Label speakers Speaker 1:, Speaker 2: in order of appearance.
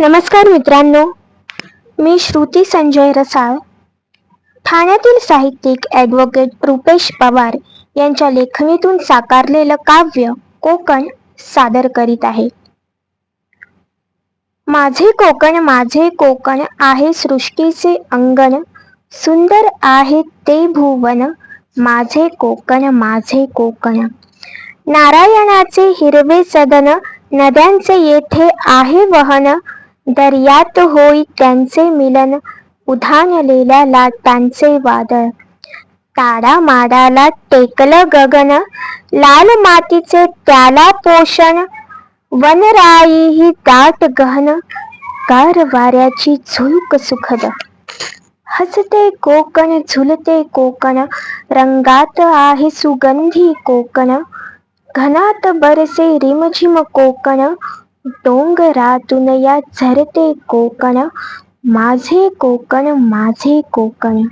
Speaker 1: नमस्कार मित्रांनो. मी श्रुती संजय रसाळ. ठाण्यातील साहित्यिक ॲडव्होकेट रुपेश पवार यांच्या लेखणीतून साकारलेलं काव्य कोकण सादर करीत आहे. माझे कोकण माझे कोकण आहे सृष्टीचे अंगण. सुंदर आहे ते भुवन. माझे कोकण माझे कोकण. नारायणाचे हिरवे सदन नद्यांचे येथे आहे वहन. दर्यात होई त्यांचे मिलन उधाणलेल्या लाटांचे वादळ. ताडा माडाला टेकलं गगन लाल मातीचे त्याला पोषण. वनराई दाट गहन कार वाऱ्याची झुलक सुखद. हसते कोकण झुलते कोकण रंगात आहे सुगंधी कोकण. घनात बरसे रिमझिम कोकण डोंगरातून या झरते कोकण माझे कोकण माझे कोकण.